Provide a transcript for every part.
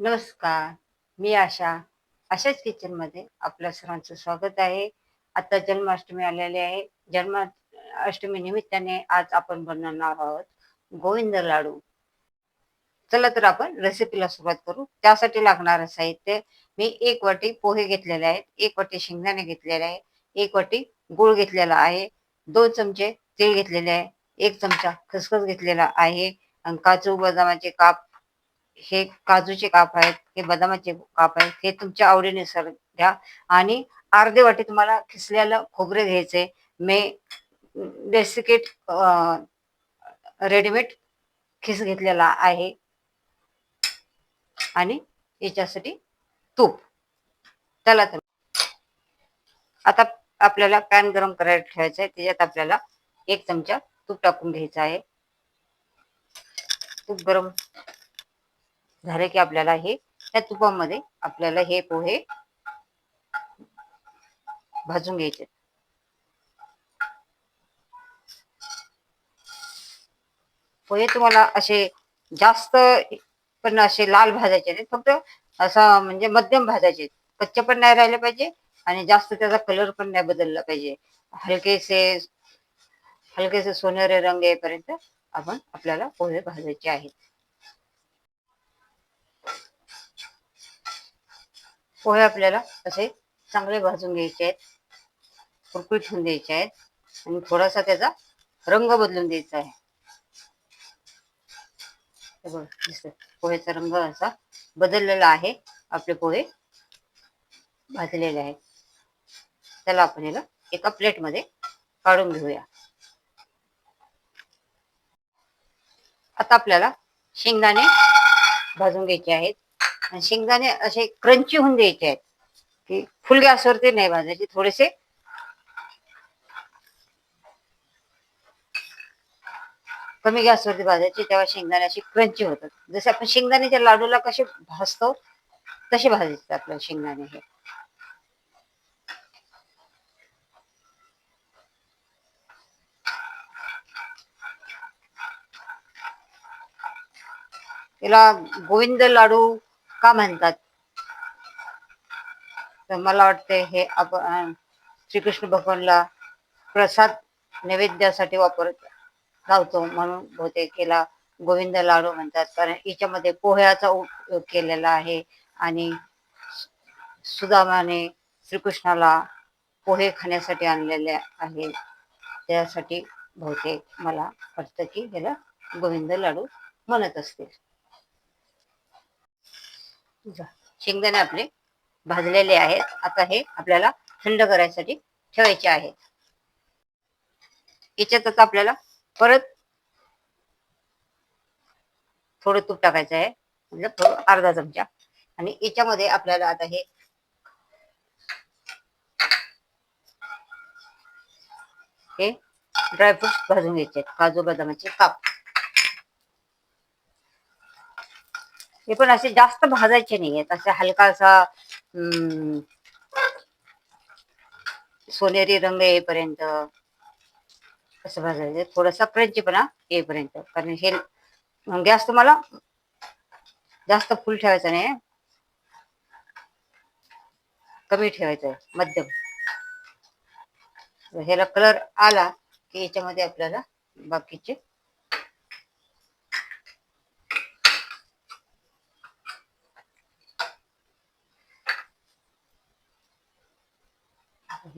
नमस्कार मी आशा. आशाच किचनमध्ये आपल्या सर्वांचं स्वागत आहे. आता जन्माष्टमी आलेली आहे. जन्माष्टमी निमित्ताने आज आपण बनवणार आहोत गोविंद लाडू. चला तर आपण रेसिपीला सुरुवात करू. त्यासाठी लागणारं साहित्य मी एक वाटी पोहे घेतलेले आहेत एक वाटी शेंगदाणे घेतलेले आहे एक वाटी गूळ घेतलेला आहे दोन चमचे तेल घेतलेले आहे एक चमचा खसखस घेतलेला आहे आणि काजू बदामाचे काप हे काजूचे काप आहेत हे बदामाचे काप आहेत हे तुमच्या आवडीनुसार घ्या आणि अर्धे वाटी तुम्हाला खिसलेलं खोबरे घ्यायचे मी डेसिकेट रेडीमेड खिस घेतलेला आहे. आणि याच्यासाठी तूप. चला तर आता आपल्याला पॅन गरम करायला ठेवायचा आहे त्याच्यात आपल्याला एक चमचा तूप टाकून घ्यायचा आहे. तूप गरम झाले की आपल्याला हे त्या तुपामध्ये आपल्याला हे पोहे भाजून घ्यायचे. पोहे तुम्हाला असे जास्त पण असे लाल भाजायचे नाही फक्त असं म्हणजे मध्यम भाजायचे. कच्चे पण नाही राहिले पाहिजे आणि जास्त त्याचा कलर पण नाही बदलला पाहिजे. हलकेसे हलकेसे सोनेरे रंग येईपर्यंत आपण आपल्याला पोहे भाजायचे आहेत. पोहे आपल्याला असे चांगले भाजून घ्यायचे आहेत. कुरकुरीत होऊन द्यायचे आहेत. आणि थोडासा त्याचा रंग बदलून द्यायचा आहे. पोहेचा रंग असा बदललेला आहे. आपले पोहे भाजलेले आहेत. त्याला आपण याला एका प्लेटमध्ये काढून घेऊया. आता आपल्याला शेंगदाणे भाजून घ्यायचे आहेत. आणि शेंगदाणे असे क्रंची होऊन द्यायचे आहेत. की फुल गॅसवरती नाही भाजायचे थोडेसे. कमी गॅसवरती भाजायचे तेव्हा शेंगदाणे असे क्रंची होतात. जसे आपण शेंगदाण्याच्या लाडूला कसे भाजतो तसे भाजायचे आपल्याला शेंगदाणे हे. त्याला गोविंद लाडू का म्हणतात? तर मला वाटते हे आपण श्रीकृष्ण भगवानला प्रसाद नैवेद्यासाठी वापरत लावतो म्हणून बहुतेक केला गोविंद लाडू म्हणतात. कारण याच्यामध्ये पोह्याचा उपयोग केलेला आहे आणि सुदामाने श्रीकृष्णाला पोहे खाण्यासाठी आणलेले आहे. त्यासाठी बहुतेक मला वाटतं की त्याला गोविंद लाडू म्हणत असतील. शेंगदाणे आपले भाजलेले आहेत. आता हे आपल्याला थंड करायसाठी ठेवायचे आहेत. याच्यातच आपल्याला परत थोडं तूप टाकायचं आहे. म्हणजे थोडं अर्धा चमचा. आणि याच्यामध्ये आपल्याला आता हे हे ड्रायफ्रुट्स भाजून घ्यायचे काजू बदामाचे काप. हे पण असे जास्त भाजायचे नाही आहेत असे हलकासा सोनेरी रंग येईपर्यंत असं भाजायचं. थोडासा क्रंचीपणा येईपर्यंत. कारण हे गॅस तुम्हाला जास्त फुल ठेवायचा नाही कमी ठेवायचं मध्यम. ह्याला कलर आला की याच्यामध्ये आपल्याला बाकीचे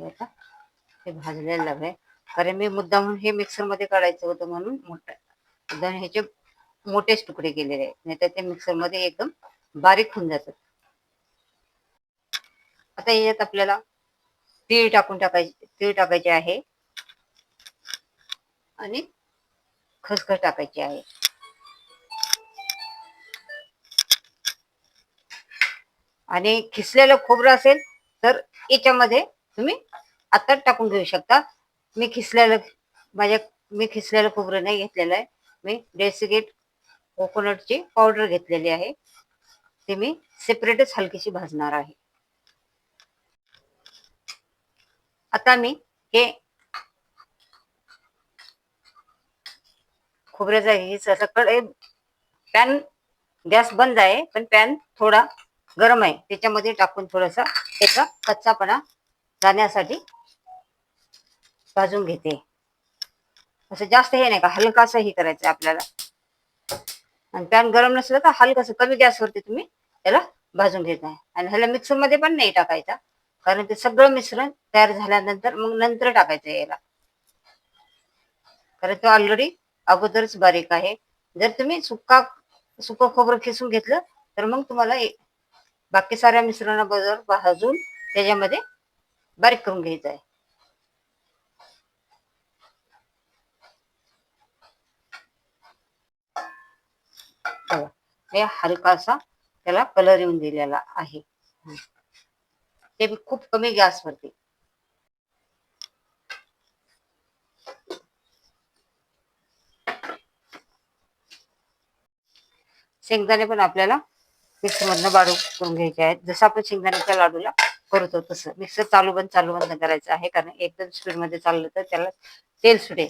हे भाजलेलं आहे. कारण मी मुद्दा म्हणून हे मिक्सरमध्ये काढायचं होतं म्हणून मोठं ह्याचे मोठेच तुकडे केलेले आहेत. नाही तर ते मिक्सरमध्ये एकदम बारीक होऊन जातात. आता याच्यात आपल्याला तीळ टाकून टाकायचे तीळ टाकायचे आहे. आणि खसखस टाकायची आहे. आणि खिसलेलं खोबरं असेल तर याच्यामध्ये तुम्ही आत्ताच टाकून घेऊ शकता. मी खिसलेलं माझ्या मी खिसलेलं खोबरं नाही घेतलेलं आहे. मी डेसिकेट कोकोनटची पावडर घेतलेली आहे. ते मी सेपरेटच हलकीशी भाजणार आहे. आता मी हे खोबऱ्याचा हेच असं कडे पॅन गॅस बंद आहे पण पॅन थोडा गरम आहे. त्याच्यामध्ये टाकून थोडासा त्याचा कच्चापणा जाण्यासाठी भाजून घेते. असं जास्त हे नाही का हलकासं हे करायचं आपल्याला. आणि पॅन गरम नसलं तर हलकस कमी गॅसवरती तुम्ही त्याला भाजून घेत. आणि ह्याला मिक्सरमध्ये पण नाही टाकायचा कारण ते सगळं मिश्रण तयार झाल्यानंतर मग नंतर टाकायचं याला. कारण तो ऑलरेडी अगोदरच बारीक आहे. जर तुम्ही सुका सुकं खोबरं खिसून घेतलं तर मग तुम्हाला बाकी साऱ्या मिश्रणाबरोबर भाजून त्याच्यामध्ये बारीक करून घ्यायचं आहे. बघा. हे हलकासा त्याला कलर येऊन दिलेला आहे. ते बी खूप कमी गॅसवरती शेंगदाणे पण आपल्याला मिक्सर मधनं बारीक करून घ्यायचे आहेत. जसं आपण शेंगदाण्याच्या लाडूला करतो तसं. मिक्सर चालू बंद चालू बंद करायचं आहे. कारण एकदम स्पीडमध्ये चाललं तर त्याला तेल सुटेल.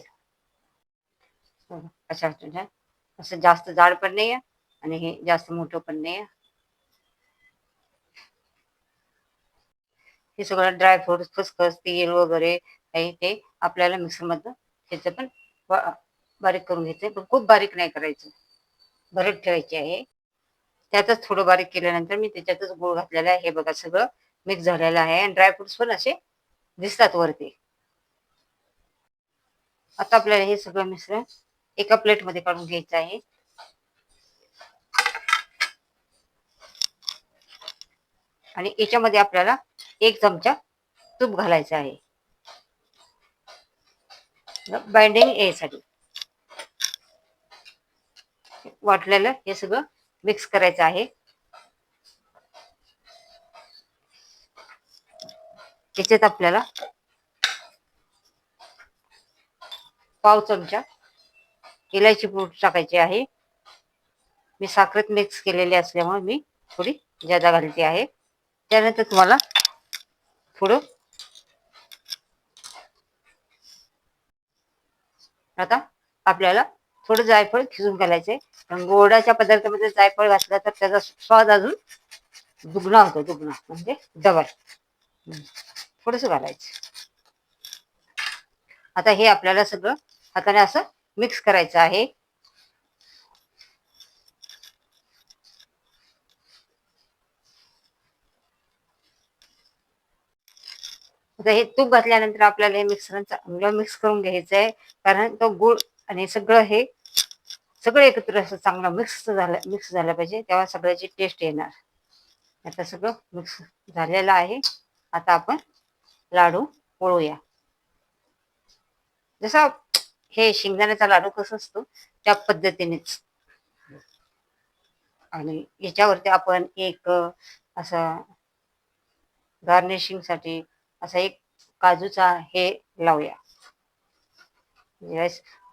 अशा तुझ्या असं जास्त जाड पण नाही आहे आणि हे जास्त मोठं पण नाही आहे हे सगळं ड्रायफ्रुट खसखस तेल वगैरे काही ते आपल्याला मिक्सर ह्याचं पण बारीक करून घ्यायचं पण खूप बारीक नाही करायचं. भरत ठेवायचे आहे. त्यातच थोडं बारीक केल्यानंतर मी त्याच्यातच गुळ घातलेला आहे. हे बघा सगळं. मिक्स झालेला आहे आणि ड्रायफ्रुट्स पण असे दिसतात वरती. आता आपल्याला हे सगळं मिश्रण एका प्लेटमध्ये काढून घ्यायचं आहे. आणि याच्यामध्ये आपल्याला एक चमचा तूप घालायचं आहे. बाइंडिंग यासाठी. वाटलेलं हे सगळं मिक्स करायचं आहे. याच्यात आपल्याला पाव चमचा इलायची पूड टाकायची आहे. मी साखरेत मिक्स केलेली असल्यामुळे मी थोडी जादा घालते आहे. त्यानंतर तुम्हाला थोडं आता आपल्याला थोडं जायफळ खिचून घालायचंय. गोडाच्या पदार्थामध्ये जायफळ घातलं तर त्याचा स्वाद अजून दुगणा होतो दुगणा म्हणजे डबल. थोडस घालायचं. आता हे आपल्याला सगळं हाताने असं मिक्स करायचं आहे. आता हे तूप घातल्यानंतर आपल्याला हे मिश्रण चांगलं मिक्स करून घ्यायचं आहे. कारण तो गुळ आणि सगळं हे सगळं एकत्र असं चांगलं मिक्स झालं मिक्स झालं पाहिजे. तेव्हा सगळ्याची टेस्ट येणार. आता सगळं मिक्स झालेलं आहे. आता आपण लाडू वळूया. जसा हे शेंगदाण्याचा लाडू कसं असतो त्या पद्धतीनेच आणि याच्यावरती आपण एक असं गार्निशिंगसाठी असा एक काजूचा हे लावूया.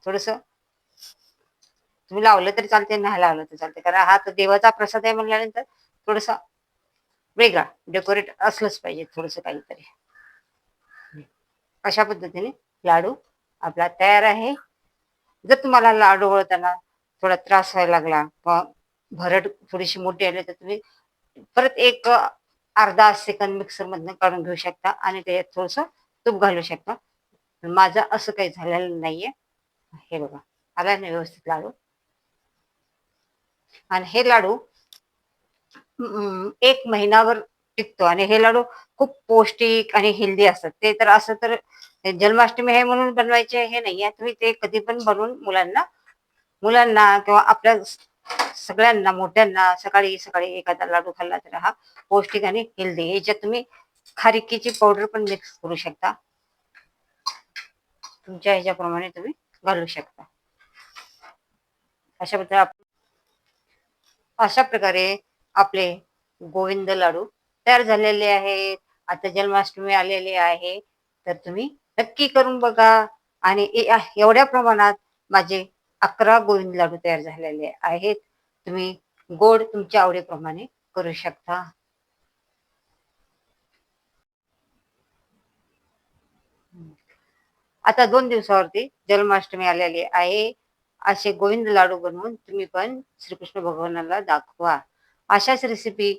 थोडस तुम्ही लावलं तरी चालते नाही लावलं तरी चालते कारण हा तर देवाचा प्रसाद आहे म्हणल्यानंतर थोडस वेगळा डेकोरेट असलंच पाहिजे थोडस काहीतरी. अशा पद्धतीने लाडू आपला तयार आहे. जर तुम्हाला लाडू वळताना थोडा त्रास व्हायला लागला किंवा भरड थोडीशी मोठी आली तर तुम्ही परत एक अर्धा सेकंद मिक्सर मधनं काढून घेऊ शकता आणि त्याच्यात थोडस तूप घालू शकता. माझं असं काही झालेलं नाहीये. हे बघा आला नाही व्यवस्थित लाडू. आणि हे लाडू एक महिनाभर टिकतो. आणि हे लाडू खूप पौष्टिक आणि हेल्दी असतात. ते तर असं तर जन्माष्टमी आहे म्हणून बनवायचे हे नाहीये तुम्ही ते कधी पण बनवून मुलांना मुलांना किंवा आपल्या सगळ्यांना मोठ्यांना सकाळी सकाळी एखादा लाडू खाल्ला तर हा पौष्टिक आणि हेल्दी याच्यात तुम्ही खारिकीची पावडर पण मिक्स करू शकता. तुमच्या ह्याच्याप्रमाणे तुम्ही घालू शकता. अशा प्रकारे अशा प्रकारे आपले गोविंद लाडू तयार झालेले आहेत. आता जन्माष्टमी आलेली आहे. तर तुम्ही नक्की करून बघा. आणि एवढ्या प्रमाणात माझे अकरा गोविंद लाडू तयार झालेले आहेत. तुम्ही गोड तुमच्या आवडीप्रमाणे करू शकता. आता दोन दिवसावरती जन्माष्टमी आलेली आहे. असे गोविंद लाडू बनवून तुम्ही पण श्रीकृष्ण भगवानाला दाखवा. अशाच रेसिपी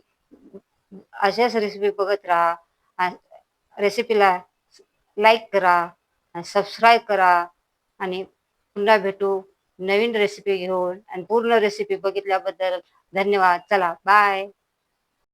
अशाच रेसिपी बघत राहा. रेसिपीला लाईक करा सबस्क्राईब करा. आणि पुन्हा भेटू नवीन रेसिपी घेऊन. आणि पूर्ण रेसिपी बघितल्याबद्दल धन्यवाद. चला बाय